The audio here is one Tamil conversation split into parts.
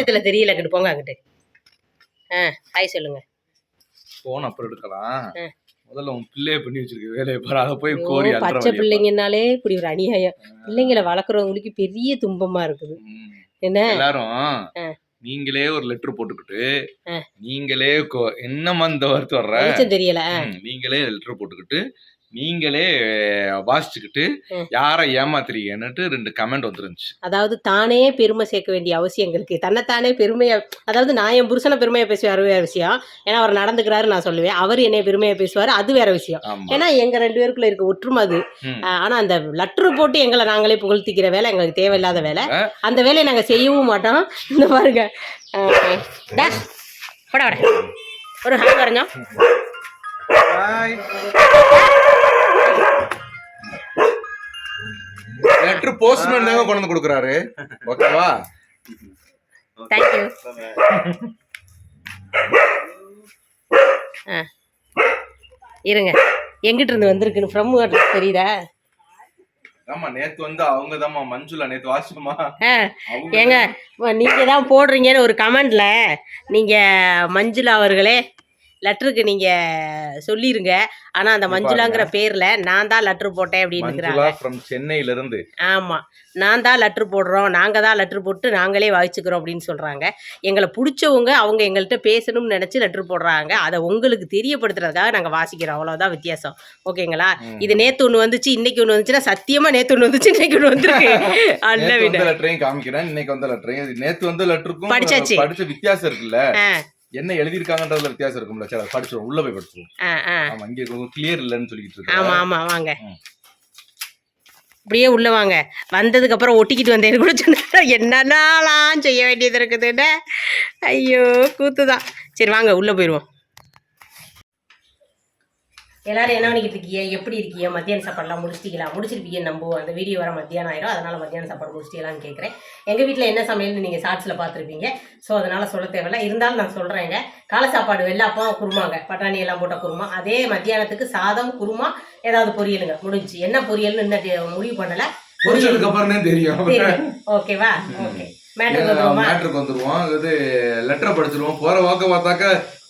வெளிச்சத்துல தெரியல அங்கிட்டு போங்க அங்கிட்டு ஆ ஹாய் சொல்லுங்க போன் அப்புறம் எடுக்கலாம். முதல்ல உன் பிள்ளைய பண்ணி வச்சிருக்க வேலையை பாரு அதை போய் கோரி பச்சை. பிள்ளைங்கனாலே இப்படி ஒரு அநியாயம் பிள்ளைங்களை வளர்க்குறவங்களுக்கு பெரிய துன்பமா இருக்குது. என்ன எல்லாரும். நீங்களே ஒரு லெட்டர் போட்டுக்கிட்டு. நீங்களே என்னம்மா இந்த வார்த்தை வர்ற தெரியல நீங்களே லெட்டர் போட்டுக்கிட்டு நீங்களே வாசிச்சுக்கிட்டு. யாரை ஏமாத்துறீங்கன்னுட்டு ரெண்டு கமெண்ட் வந்துருந்துச்சு. அதாவது தானே பெருமை சேர்க்க வேண்டிய அவசியம் எங்களுக்கு. தன்னைத்தானே பெருமையா அதாவது நான் என் புருஷனை பெருமையா பேசுவார் வேற விஷயம். ஏன்னா அவர் நடந்துக்கிறாரு நான் சொல்லுவேன். அவர் என்னைய பெருமையா பேசுவார் அது வேற விஷயம். ஏன்னா எங்க ரெண்டு பேருக்குள்ள இருக்க ஒற்றுமை அது ஆனா அந்த லெட்டர் போட்டு எங்களை நாங்களே புகழ்த்திக்கிற வேலை எங்களுக்கு தேவையில்லாத வேலை. அந்த வேலையை நாங்க செய்யவும் மாட்டோம். இந்த பாருங்க. ஒரு ஹாய் வரைஞ்சோம் லெட்டர் போஸ்ட்மேன் தாங்க கொண்டு வந்து கொடுக்குறாரு. ஓகேவா? தேங்க்யூ ஆ. இருங்க. எங்கிட்ட இருந்து வந்திருக்குன்னு ஃப்ரம் தெரியுதா? ஆமா நேத்து வந்து அவங்க தாம்மா மஞ்சுளா நேத்து வாசிக்குமா ஏங்க நீங்கள் தான் போடுறீங்கன்னு ஒரு கமெண்ட்ல நீங்கள் மஞ்சுளா அவர்களே லெட்டருக்கு நீங்கள் சொல்லிருங்க. ஆனால் அந்த மஞ்சுளாங்கிற பேரில் நான் தான் லெட்ரு போட்டேன் அப்படின்னு ஃப்ரம் சென்னையில இருந்து ஆமாம் நான் தான் லெட்ரு போடுறோம். நாங்கள் தான் லெட்ரு போட்டு நாங்களே வாசிச்சுக்கிறோம் அப்படின்னு சொல்கிறாங்க எங்களை பிடிச்சவங்க அவங்க எங்கள்கிட்ட பேசணும்னு நினச்சி லெட்ரு போடுறாங்க. அதை உங்களுக்கு தெரியப்படுத்துறதுக்காக நாங்கள் வாசிக்கிறோம். அவ்வளோதான் வித்தியாசம். ஓகேங்களா. இது நேற்று ஒன்று வந்துச்சு இன்னைக்கு ஒன்று வந்துச்சுன்னா சத்தியமாக நேற்று ஒன்று வந்துச்சு இன்னைக்கு ஒன்று வந்துருக்கு. அல்ல விட. லெட்டரையும் காமிக்கிறேன். இன்னைக்கு வந்த லெட்டரையும் நேத்து வந்த லெட்டருக்கும் படிச்சாச்சு. படிச்ச வித்தியாசம் இருக்குல்ல. என்ன எழுதிருக்காங்கன்றதுல வித்தியாசம் இருக்கும்ல சரி அதை படிச்சிரும் உள்ள போய் ஆ ஆமா இங்க கிளியர் இல்லைன்னு சொல்லிட்டு ஆமா இருக்கேன் ஆமா வாங்க. ம். அப்படியே உள்ள வாங்க. வந்ததுக்கு அப்புறம் ஒட்டிக்கிட்டு வந்தேன்னு கூட சொன்னா என்னென்னலாம் செய்ய வேண்டியது இருக்குதுன்னு. ஐயோ கூத்துதான். சரி வாங்க உள்ள போயிடுவோம் எல்லாரும் என்ன பண்ணிக்கிட்டு இருக்கீங்க எப்படி இருக்கீங்க மத்தியான சாப்பாடுலாம் முடிச்சிட்டீங்களா? முடிச்சிருப்பீங்க நம்புவோம். அந்த வீடியோ வர மத்தியானம் ஆயிரும். அதனால மத்தியான சாப்பாடு முடிச்சிட்டீங்களான்னு கேட்குறேன் எங்கள் வீட்டில் என்ன சமையல்னு நீங்கள் ஷார்ட்ஸில் பார்த்துருப்பீங்க. ஸோ அதனால சொல்ல தேவையில்ல. இருந்தாலும் நான் சொல்கிறேங்க காலை சாப்பாடு வெள்ளாப்பம் குருமாங்க பட்டாணி எல்லாம் போட்ட குருமா. அதே மத்தியானத்துக்கு சாதம் குருமா ஏதாவது பொரியலுங்க. முடிஞ்சு. என்ன பொரியல்னு இன்னும் முடிவு பண்ணல? அப்புறம் தெரியும். ஓகேவா ஓகே மேட்ருக்கு வந்துருவோம் இது லெட்டரை படிச்சிருவோம். போற வாக்க பார்த்தாக்க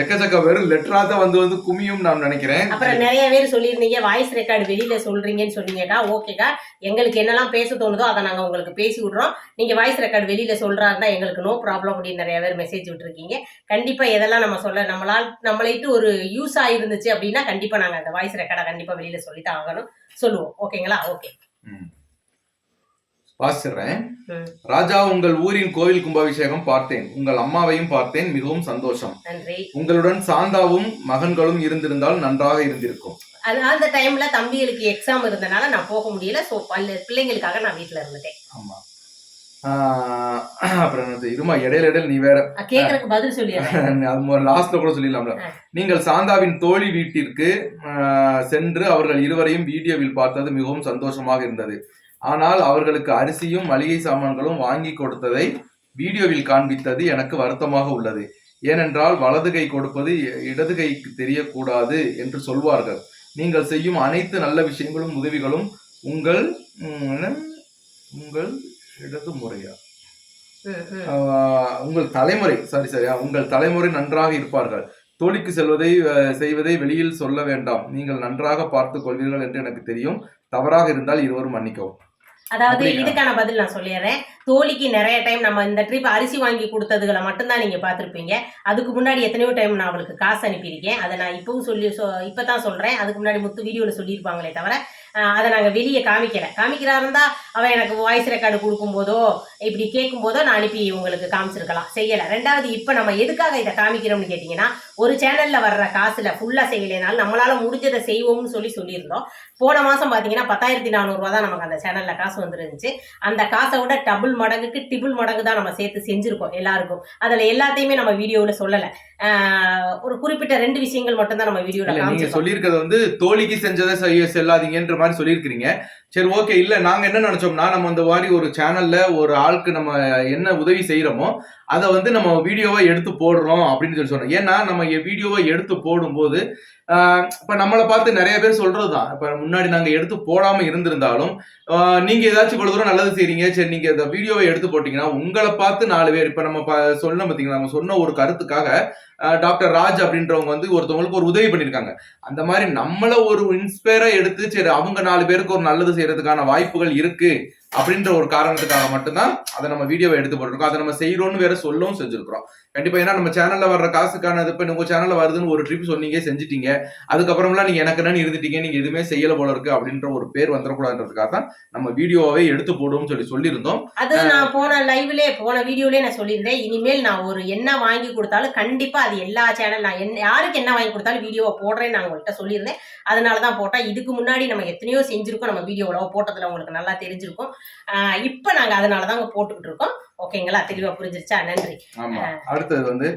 எக்கச்சக்க வெறும் லெட்டரா தான் வந்து வந்து குமியும் நான் நினைக்கிறேன். அப்புறம் நிறைய பேர் சொல்லியிருந்தீங்க வாய்ஸ் ரெக்கார்டு வெளியில சொல்றீங்கன்னு சொன்னீங்கக்கா ஓகேக்கா. எங்களுக்கு என்னெல்லாம் பேச தோணுதோ அதை நாங்கள் உங்களுக்கு பேசி விட்றோம். நீங்க வாய்ஸ் ரெக்கார்டு வெளியில சொல்றாருன்னா எங்களுக்கு நோ ப்ராப்ளம் அப்படின்னு நிறைய பேர் மெசேஜ் விட்டுருக்கீங்க. கண்டிப்பா எதெல்லாம் நம்ம சொல்ல நம்மளால் நம்மளைட்டு ஒரு யூஸ் ஆயிருந்துச்சு அப்படின்னா கண்டிப்பா நாங்கள் அந்த வாய்ஸ் ரெக்கார்டை கண்டிப்பா வெளியில சொல்லித்தான் ஆகணும். சொல்லுவோம். ஓகேங்களா? ஓகே. ம். வாசிடுறேன் ராஜா உங்கள் ஊரின் கோவில் கும்பாபிஷேகம் பார்த்தேன். உங்கள் அம்மாவையும் பார்த்தேன். மிகவும் சந்தோஷம். உங்களுடன் சாந்தாவும் மகன்களும் இருந்திருந்தால் நன்றாக இருந்திருக்கும். அந்த டைம்ல தம்பிகளுக்கு எக்ஸாம் இருந்தனால நான் போக முடியல. ஸோ பிள்ளைங்களுக்காக நான் வீட்டில் இருந்துட்டேன். ஆமா. ஆஹ் அப்புறம் என்னது? இருமா இடையில இடையில நீ வேற. அஹ் கேக்குறதுக்கு பதில் சொல்லிடுறேன். அது லாஸ்ட்ல கூட சொல்லிடலாம்ல. நீங்கள் சாந்தாவின் தோழி வீட்டிற்கு சென்று அவர்கள் இருவரையும் வீடியோவில் பார்த்தது மிகவும் சந்தோஷமாக இருந்தது. ஆனால் அவர்களுக்கு அரிசியும் மளிகை சாமான்களும் வாங்கி கொடுத்ததை வீடியோவில் காண்பித்தது எனக்கு வருத்தமாக உள்ளது. ஏனென்றால் வலது கை கொடுப்பது இடது கைக்கு தெரியக்கூடாது என்று சொல்வார்கள். நீங்கள் செய்யும் அனைத்து நல்ல விஷயங்களும் உதவிகளும் உங்கள் உங்கள் இடது முறையா? உங்கள் தலைமுறை சாரி சரியா உங்கள் தலைமுறை நன்றாக இருப்பார்கள். தோழிக்கு செல்வதை செய்வதை வெளியில் சொல்ல வேண்டாம். நீங்கள் நன்றாக பார்த்துக் கொள்வீர்கள் என்று எனக்கு தெரியும். தவறாக இருந்தால் இருவரும் மன்னிக்கவும். அதாவது? இதுக்கான பதில் நான் சொல்லிடுறேன். தோழிக்கு நிறைய டைம் நம்ம இந்த ட்ரிப் அரிசி வாங்கி கொடுத்ததுகளை மட்டும்தான் நீங்க பார்த்துருப்பீங்க. அதுக்கு முன்னாடி எத்தனையோ டைம் நான் அவளுக்கு காசு அனுப்பியிருக்கேன். அதை நான் இப்பவும் சொல்லி சொ இப்பதான் சொல்றேன். அதுக்கு முன்னாடி முத்து வீடியோல சொல்லியிருப்பாங்களே தவிர அதை நாங்கள் வெளியே காமிக்கலை. காமிக்கிறா இருந்தா அவன் எனக்கு வாய்ஸ் ரெக்கார்டு கொடுக்கும்போதோ இப்படி கேட்கும்போதோ நான் அனுப்பி உங்களுக்கு காமிச்சிருக்கலாம். செய்யலை. ரெண்டாவது இப்போ நம்ம எதுக்காக இதை காமிக்கிறோம்னு கேட்டிங்கன்னா ஒரு சேனலில் வர்ற காசில் ஃபுல்லாக செய்யலைனாலும் நம்மளால் முடிஞ்சதை செய்வோம்னு சொல்லி சொல்லியிருந்தோம். போன மாதம் பார்த்தீங்கன்னா பத்தாயிரத்தி நானூறுரூவா தான் நமக்கு அந்த சேனலில் காசு வந்துருந்துச்சு. அந்த காசை விட டபுள் மடங்குக்கு டிபுள் மடங்கு தான் நம்ம சேர்த்து செஞ்சுருக்கோம் எல்லாருக்கும். அதில் எல்லாத்தையுமே நம்ம வீடியோவில் சொல்லலை. ஒரு குறிப்பிட்ட ரெண்டு விஷயங்கள் மட்டும் தான் நம்ம வீடியோவில் இல்ல நீங்க சொல்லியிருக்கிறது வந்து தோழிக்கு செஞ்சதை செய்ய செல்லாதீங்கன்ற மாதிரி சொல்லியிருக்கிறீங்க. சரி ஓகே இல்லை நாங்கள் என்ன நினச்சோம்னா நம்ம அந்த மாதிரி ஒரு சேனலில் ஒரு ஆளுக்கு நம்ம என்ன உதவி செய்கிறோமோ அதை வந்து நம்ம வீடியோவை எடுத்து போடுறோம் அப்படின்னு சொல்லி சொன்னோம். ஏன்னா நம்ம வீடியோவை எடுத்து போடும்போது இப்போ நம்மளை பார்த்து நிறைய பேர் சொல்கிறது தான் இப்போ முன்னாடி நாங்கள் எடுத்து போடாமல் இருந்திருந்தாலும் நீங்கள் ஏதாச்சும் இவ்வளோ தூரம் நல்லது செய்கிறீங்க சரி நீங்கள் இந்த வீடியோவை எடுத்து போட்டிங்கன்னா உங்களை பார்த்து நாலு பேர் இப்போ நம்ம ப- சொன்ன பாத்தீங்களா நம்ம சொன்ன ஒரு கருத்துக்காக டாக்டர் ராஜ் அப்படின்றவங்க வந்து ஒருத்தவங்களுக்கு ஒரு உதவி பண்ணியிருக்காங்க. அந்த மாதிரி நம்மளை ஒரு இன்ஸ்பயராக எடுத்து சரி அவங்க நாலு பேருக்கு ஒரு நல்லது செய்யறதுக்கான வாய்ப்புகள் இருக்கு. அப்படின்ற ஒரு காரணத்துக்காக மட்டும்தான் அதை நம்ம வீடியோவை எடுத்து போட்டிருக்கோம். அதை நம்ம செய்யறோம்னு வேற சொல்லவும் செஞ்சிருக்கிறோம். கண்டிப்பா ஏன்னா நம்ம சேனல்ல வர்ற காசுக்கான இப்ப உங்க சேனல்ல வருதுன்னு ஒரு ட்ரிப் சொன்னீங்க செஞ்சிட்டீங்க. அதுக்கப்புறம்லாம் நீங்க எனக்கு என்னன்னு இருந்துட்டீங்க நீங்க எதுவுமே செய்யல போல இருக்கு அப்படின்ற ஒரு பேர் வந்துடக்கூடாதுன்றதுக்காக தான் நம்ம வீடியோவை எடுத்து போடுவோம்னு சொல்லி சொல்லியிருந்தோம். அது நான் போன லைவ்லயே போன வீடியோலயே நான் சொல்லியிருந்தேன். இனிமேல் நான் ஒரு என்ன வாங்கி கொடுத்தாலும் கண்டிப்பா அது எல்லா சேனல் நான் என்ன யாருக்கு என்ன வாங்கி கொடுத்தாலும் வீடியோவை போடுறேன்னு நான் உங்கள்கிட்ட சொல்லியிருந்தேன். அதனால தான் போட்டேன். இதுக்கு முன்னாடி நம்ம எத்தனையோ செஞ்சிருக்கோம் நம்ம வீடியோவில் போட்டதுல உங்களுக்கு நல்லா தெரிஞ்சிருக்கும். இப்போ நாங்கள் அதனால தாங்க போட்டுக்கிட்டு இருக்கோம். ஓகேங்களா? தெளிவா புரிஞ்சிருச்சா? நன்றி. அடுத்தது வந்து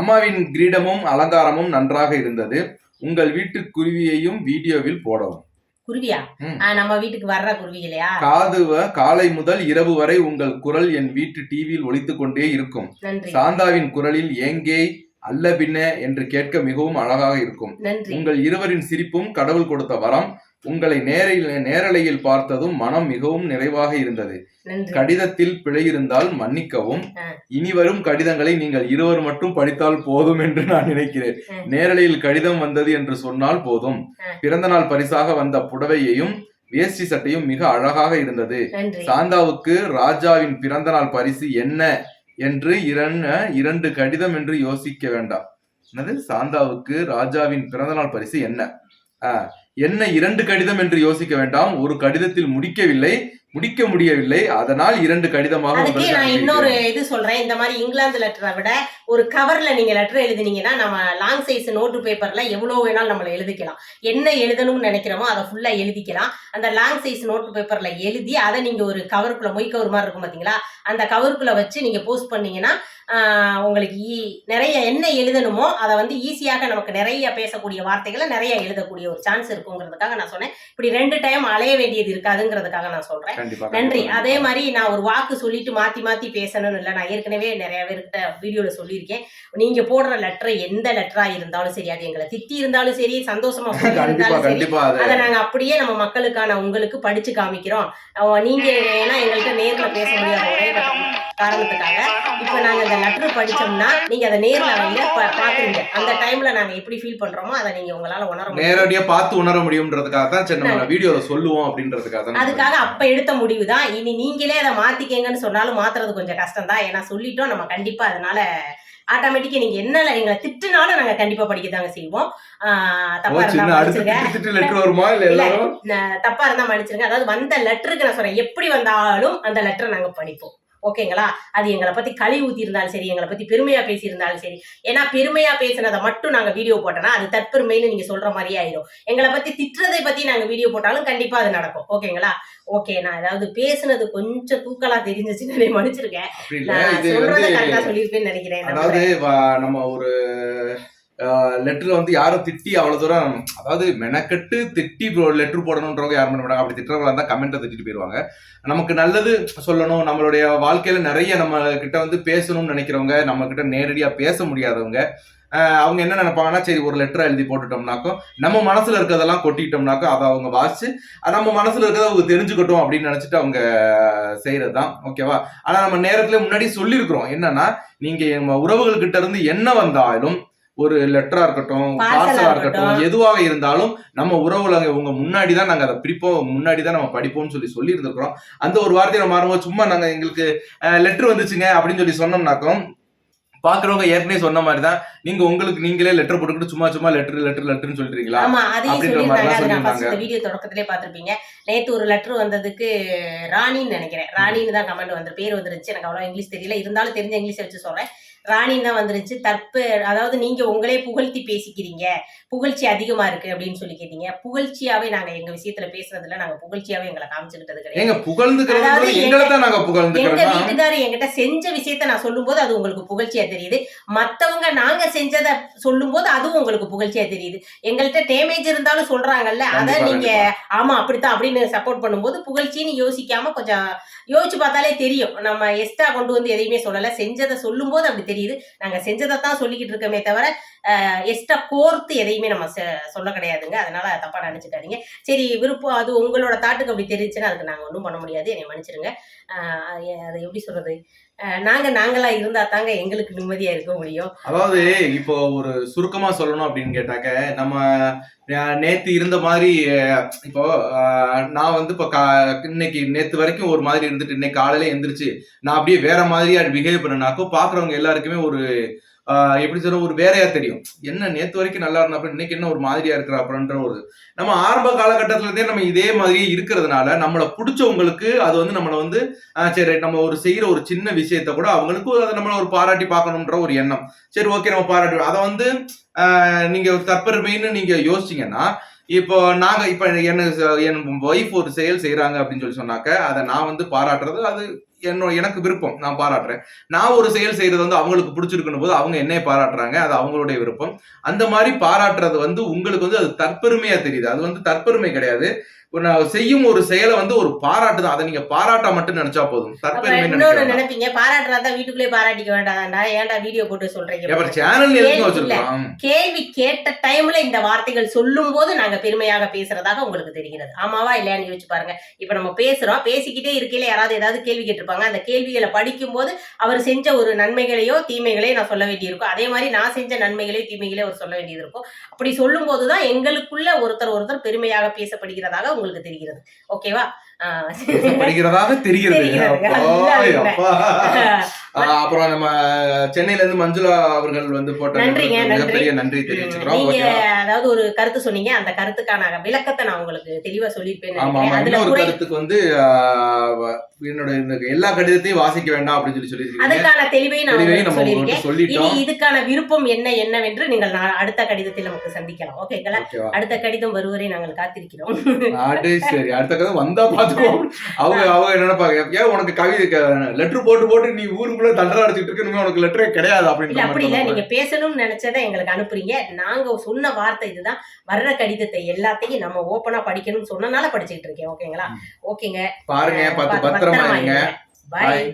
அம்மாவின் கிரீடமும் அலங்காரமும் நன்றாக இருந்தது. உங்கள் வீட்டு குருவியையும் வீடியோவில் போடவும். குருவியா? நம்ம வீட்டுக்கு வர்ற குருவி இல்லையா? காதுவ காலை முதல் இரவு வரை உங்கள் குரல் என் வீட்டு டிவியில் ஒலித்துக் கொண்டே இருக்கும். சாந்தாவின் குரலில் ஏங்கே அல்ல பின்ன என்று கேட்க மிகவும் அழகாக இருக்கும். உங்கள் இருவரின் சிரிப்பும் கடவுள் கொடுத்த வரம். உங்களை நேரில் நேரலையில் பார்த்ததும் மனம் மிகவும் நிறைவாக இருந்தது. கடிதத்தில் பிழை இருந்தால் மன்னிக்கவும். இனிவரும் கடிதங்களை நீங்கள் இருவர் மட்டும் படித்தால் போதும் என்று நான் நினைக்கிறேன். நேரலையில் கடிதம் வந்தது என்று சொன்னால் போதும். பிறந்தநாள் பரிசாக வந்த புடவையையும் வேஷ்டி சட்டையும் மிக அழகாக இருந்தது. சாந்தாவுக்கு ராஜாவின் பிறந்தநாள் பரிசு என்ன என்று இரண்டு இரண்டு கடிதம் என்று யோசிக்க வேண்டாம். என்னது? சாந்தாவுக்கு ராஜாவின் பிறந்தநாள் பரிசு என்ன? ஆ, என்ன இரண்டு கடிதம் என்று யோசிக்க வேண்டாம். ஒரு கடிதத்தில் முடிக்கவில்லை முடிக்க முடியவில்லை. அதனால் இரண்டு கடிதமாக இன்னொரு. இது சொல்றேன். இந்த மாதிரி இங்கிலாந்து லெட்டரை விட ஒரு கவர்ல நீங்க லெட்டர் எழுதுனீங்கன்னா நம்ம லாங் சைஸ் நோட்டு பேப்பர்ல எவ்வளவு வேணாலும் நம்மள எழுதிக்கலாம். என்ன எழுதணும்னு நினைக்கிறோமோ அதை ஃபுல்லா எழுதிக்கலாம். அந்த லாங் சைஸ் நோட்டு பேப்பர்ல எழுதி அதை நீங்க ஒரு கவருக்குள்ள மொய் கவர் மாதிரி இருக்கும் பாத்தீங்களா? அந்த கவருக்குள்ள வச்சு நீங்க போஸ்ட் பண்ணீங்கன்னா உங்களுக்கு ஈ- நிறைய என்ன எழுதணுமோ அதை வந்து ஈஸியாக நமக்கு நிறைய பேசக்கூடிய வார்த்தைகளை நிறைய எழுதக்கூடிய ஒரு சான்ஸ் இருக்குங்கிறதுக்காக நான் சொன்னேன். இப்படி ரெண்டு டைம் அலைய வேண்டியது இருக்காதுங்கிறதுக்காக நான் சொல்றேன். நன்றி. அதே மாதிரி நான் ஒரு வாக்கு சொல்லிட்டு மாத்தி மாத்தி பேசணும்னு இல்லை. நான் ஏற்கனவே நிறைய பேர்கிட்ட வீடியோல சொல்லியிருக்கேன். நீங்க போடுற லெட்டர் எந்த லெட்டரா இருந்தாலும் சரி அது எங்களை திட்டி இருந்தாலும் சரி சந்தோஷமா இருந்தாலும் சரி அது. நாங்க அப்படியே நம்ம மக்களுக்கான உங்களுக்கு படிச்சு காமிக்கிறோம். நீங்க ஏன்னா எங்கள்கிட்ட நேர்ல பேச முடியாத ஒரே காரணத்துக்காக இப்ப நாங்க இந்த லெட்டர் படிச்சோம்னா நீங்க அதை நேர்ல வந்து பாக்குறீங்க. அந்த டைம்ல நாங்க எப்படி ஃபீல் பண்றோமோ அதை நீங்க உங்களால உணர முடியும். நேரடியா பார்த்து உணர முடியும்ன்றதுக்காக தான் சரி நம்ம வீடியோல சொல்லுவோம் அப்படின்றதுக்காக தான் அதுக்காக அப்ப எடுத்த முடிவு தான். இனி நீங்களே அதை மாத்திக்கங்கன்னு சொன்னாலும் மாத்துறது கொஞ்சம் கஷ்டம் தான் ஏன்னா சொல்லிட்டோம் நம்ம கண்டிப்பா அதனால ஆட்டோமேட்டிக்கா நீங்க என்ன எங்களை திட்டுனாலும் நாங்க கண்டிப்பா படிக்க தாங்க செய்வோம் தப்பா இருந்தா மன்னிச்சிருங்க. தப்பா இருந்தா மன்னிச்சிருங்க. அதாவது வந்த லெட்டருக்கு நான் சொல்றேன். எப்படி வந்தாலும் அந்த லெட்டரை நாங்க படிப்போம். ஓகேங்களா? அது எங்களை பத்தி கழி ஊத்தி இருந்தாலும் சரி எங்களை பத்தி பெருமையா பேசி இருந்தாலும் சரி. ஏன்னா பெருமையா பேசினதை மட்டும் நாங்க வீடியோ போட்டோம்னா அது தற்பெருமைன்னு நீங்க சொல்ற மாதிரியே ஆயிடும். எங்களை பத்தி திட்டுறதை பத்தி நாங்க வீடியோ போட்டாலும் கண்டிப்பா அது நடக்கும். ஓகேங்களா? ஓகே நான் ஏதாவது பேசுனது கொஞ்சம் தூக்கலா தெரிஞ்சிச்சுன்னு மன்னிச்சிருக்கேன் நான் சொல்றதை கரெக்டா சொல்லியிருப்பேன்னு நினைக்கிறேன். அதாவது நம்ம ஒரு லெட்டர்ல வந்து யாரும் திட்டி அவ்வளவு தூரம் அதாவது மெனக்கட்டு திட்டி லெட்டர் போடணுன்றவங்க யாரும் பண்ண மாட்டாங்க. அப்படி திட்டுறவங்களா இருந்தா கமெண்ட்டை திட்டிட்டு போயிடுவாங்க நமக்கு நல்லது சொல்லணும். நம்மளுடைய வாழ்க்கையில நிறைய நம்ம கிட்ட வந்து பேசணும்னு நினைக்கிறவங்க நம்ம கிட்ட நேரடியா பேச முடியாதவங்க அவங்க என்ன நினைப்பாங்கன்னா சரி ஒரு லெட்டர் எழுதி போட்டுட்டோம்னாக்கோ நம்ம மனசுல இருக்கிறதெல்லாம் கொட்டிட்டோம்னாக்கோ அதை அவங்க வாசிச்சு அது நம்ம மனசுல இருக்கிறத அவங்க தெரிஞ்சுக்கட்டும் அப்படின்னு நினைச்சிட்டு அவங்க செய்யறதுதான். ஓகேவா ஆனா நம்ம நேரத்துல முன்னாடி சொல்லியிருக்கிறோம். என்னன்னா நீங்க நம்ம உறவுகள் கிட்ட இருந்து என்ன வந்தாலும் ஒரு லெட்டரா இருக்கட்டும் பார்சலா இருக்கட்டும் இருக்கட்டும். எதுவாக இருந்தாலும் நம்ம உறவுல உங்க முன்னாடி தான் நாங்க அதை பிரிப்போம் முன்னாடி தான் நம்ம படிப்போம்னு சொல்லி சொல்லி இருந்திருக்கிறோம் அந்த ஒரு வார்த்தையை நம்ம மாறும்போது சும்மா நாங்க எங்களுக்கு லெட்டர் வந்துச்சுங்க அப்படின்னு சொல்லி சொன்னோம்னாக்கும் பாக்குறவங்க ஏற்கனவே சொன்ன மாதிரி தான் நீங்க உங்களுக்கு நீங்களே லெட்டர் போட்டுக்கிட்டு சும்மா சும்மா லெட்டர் லெட்டர் லெட்டர்னு சொல்லிட்டீங்களா ஆமா அதையும் அப்படின்ற சொல்லியிருந்தாங்க. மாதிரிலாம் அது நான் சொல்லியிருந்தாங்க. ஃபர்ஸ்ட் வீடியோ தொடக்கத்திலே பார்த்திருப்பீங்க. நேத்து ஒரு லெட்டர் வந்ததுக்கு ராணின்னு நினைக்கிறேன். ராணின்னு தான் கமெண்ட் வந்து பேர் வந்துருச்சு. எனக்கு அவ்வளவு இங்கிலீஷ் தெரியல. இருந்தாலும் தெரிஞ்ச இங்கிலீஷை வச்சு சொல்றேன். ராணின்னு தான் வந்துருச்சு. தற்பு அதாவது நீங்க உங்களே புகழ்த்தி பேசிக்கிறீங்க. புகழ்ச்சி அதிகமா இருக்கு அப்படின்னு சொல்லி கேட்டீங்க. புகழ்ச்சியாவே நாங்க எங்க விஷயத்துல பேசுறதுல நாங்க புகழ்ச்சியாவே எங்களை காமிச்சுக்கிட்டது கிடையாது. எங்க வீட்டுக்காரர் என்கிட்ட செஞ்ச விஷயத்த நான் சொல்லும்போது அது உங்களுக்கு புகழ்ச்சியா தெரியுது. மத்தவங்க நாங்க செஞ்சத சொல்லும்போது அதுவும் உங்களுக்கு புகழ்ச்சியா தெரியுது. எங்கள்கிட்ட டேமேஜ் இருந்தாலும் சொல்றாங்கல்ல அத நீங்க ஆமா அப்படித்தான் அப்படின்னு சப்போர்ட் பண்ணும்போது புகழ்ச்சின்னு யோசிக்காம கொஞ்சம் யோசிச்சு பார்த்தாலே தெரியும். நம்ம எக்ஸ்ட்ரா கொண்டு வந்து எதையுமே சொல்லல. செஞ்சதை சொல்லும்போது அப்படி தெரியுது. நாங்க செஞ்சதை தான் சொல்லிக்கிட்டு இருக்கோமே தவிர எக்ஸ்ட்ரா கோர்த்து எதையுமே நம்ம சொல்ல கிடையாதுங்க. அதனால தப்பா நினைச்சுக்காதீங்க. சரி விருப்பம் அது உங்களோட தாட்டுக்கு அப்படி தெரிஞ்சுன்னா அதுக்கு நாங்க ஒன்றும் பண்ண முடியாது. என்னை மன்னிச்சிடுங்க ஆஹ் அது எப்படி சொல்றது? நாங்க நாங்களா இருந்தா தாங்க எங்களுக்கு நிம்மதியா இருக்க முடியும். அதாவது இப்போ ஒரு சுருக்கமா சொல்லணும் அப்படின்னு கேட்டாக்க நம்ம நேத்து இருந்த மாதிரி இப்போ நான் வந்து இப்போ கா- இன்னைக்கு நேத்து வரைக்கும் ஒரு மாதிரி இருந்துட்டு இன்னைக்கு காலையில எந்திரிச்சு நான் அப்படியே வேற மாதிரியா பிஹேவ் பண்ணனாக்கோ பாக்குறவங்க எல்லாருக்குமே ஒரு எப்படி சொல்ற ஒரு வேறையா தெரியும். என்ன நேத்து வரைக்கும் நல்லா இருந்தா இன்னைக்கு என்ன ஒரு மாதிரியா இருக்கிற அப்படின்ற ஒரு நம்ம ஆரம்ப காலகட்டத்துல நம்ம இதே மாதிரியே இருக்கிறதுனால நம்மளை பிடிச்சவங்களுக்கு அது வந்து நம்மளை வந்து சரி நம்ம ஒரு செய்யற ஒரு சின்ன விஷயத்த கூட அவங்களுக்கு அதை நம்மளை ஒரு பாராட்டி பார்க்கணுன்ற ஒரு எண்ணம். சரி ஓகே நம்ம பாராட்டி அதை வந்து நீங்க தற்பெருமைன்னு நீங்க யோசிச்சீங்கன்னா இப்போ நாங்க இப்ப என்ன என் ஒய்ஃப் ஒரு செயல் செய்யறாங்க அப்படின்னு சொல்லி சொன்னாக்க அதை நான் வந்து பாராட்டுறது அது என்னோட எனக்கு விருப்பம். நான் பாராட்டுறேன். நான் ஒரு செயல் செய்யறது வந்து அவங்களுக்கு பிடிச்சிருக்கணும் போது அவங்க என்னைய பாராட்டுறாங்க. அது அவங்களுடைய விருப்பம். அந்த மாதிரி பாராட்டுறது வந்து உங்களுக்கு வந்து அது தற்பெருமையா தெரியுது. அது வந்து தற்பெருமை கிடையாது. செய்யும் ஒரு செயலை வந்து ஒரு பாராட்டு தான் அதை நீங்க பாராட்டா மட்டும் நினைச்சா போதும். தற்பெருமை நினைப்பீங்க. பாராட்டுறதா வீட்டுக்குள்ளே பாராட்டிக்க வேண்டாம்டா. ஏன்டா வீடியோ போட்டு சொல்றீங்க? அப்புறம் சேனல் எதுக்கு இல்ல. வச்சிருக்கோம்? கேள்வி கேட்ட டைம்ல இந்த வார்த்தைகள் சொல்லும் போது நாங்க பெருமையாக பேசுறதாக உங்களுக்கு தெரிகிறது. ஆமாவா இல்லையான்னு யோசிச்சு பாருங்க. இப்ப நம்ம பேசுறோம். பேசிக்கிட்டே இருக்கையில யாராவது ஏதாவது கேள்வி கேட்டிருப்பாங்க. அந்த கேள்விகளை படிக்கும் போது அவர் செஞ்ச ஒரு நன்மைகளையோ தீமைகளையோ நான் சொல்ல வேண்டியிருக்கும். அதே மாதிரி நான் செஞ்ச நன்மைகளையோ தீமைகளையோ அவர் சொல்ல வேண்டியது இருக்கும் அப்படி சொல்லும் போதுதான் எங்களுக்குள்ள ஒருத்தர் ஒருத்தர் பெருமையாக பேசப்படுகிறதாக உங்களுக்கு தெரிகிறது. ஓகேவா படிக்கிறதாக தெரிகிறது. அப்புறம் நம்ம சென்னையில இருந்து மஞ்சுளா அவர்கள் வந்து போட்ட. மிகப்பெரிய நன்றி தெரிவிச்சுக்கிறோம்? அதாவது ஒரு கருத்து சொன்னீங்க. அந்த கருத்துக்கான விளக்கத்தை நான் உங்களுக்கு தெளிவா ஆமா அதுல இன்னொரு கருத்துக்கு வந்து என்னோட இந்த எல்லா கடிதத்தையும் வாசிக்க வேண்டாம் அப்படின்னு சொல்லி அதுக்கான தெளிவை நான் சொல்லியிருக்கேன். இதுக்கான விருப்பம் என்ன என்னவென்று நீங்கள் நா- அடுத்த கடிதத்தில் நமக்கு சந்திக்கலாம். ஓகேங்களா? அடுத்த கடிதம் வருவரை நாங்கள் காத்திருக்கிறோம். சரி. அடுத்த கதை வந்தா பாத்துக்குவோம் அவங்க அவங்க நினைப்பாங்க? ஏன் உனக்கு கவிதை லெட்டர் போட்டு போட்டு நீ ஊருக்குள்ள தண்டரா அடிச்சிட்டு இருக்க இனிமே உனக்கு லெட்டரே கிடையாது அப்படின்னு அப்படி இல்ல. நீங்க பேசணும்னு நினைச்சதை எங்களுக்கு அனுப்புறீங்க. நாங்க சொன்ன வார்த்தை இதுதான். வர்ற கடிதத்தை எல்லாத்தையும் நம்ம ஓப்பனா படிக்கணும்னு சொன்னனால படிச்சுக்கிட்டு இருக்கேன். ஓகேங்களா? ஓகேங்க. பாருங்க பத்து பத்திரமா இருங்க. பாய்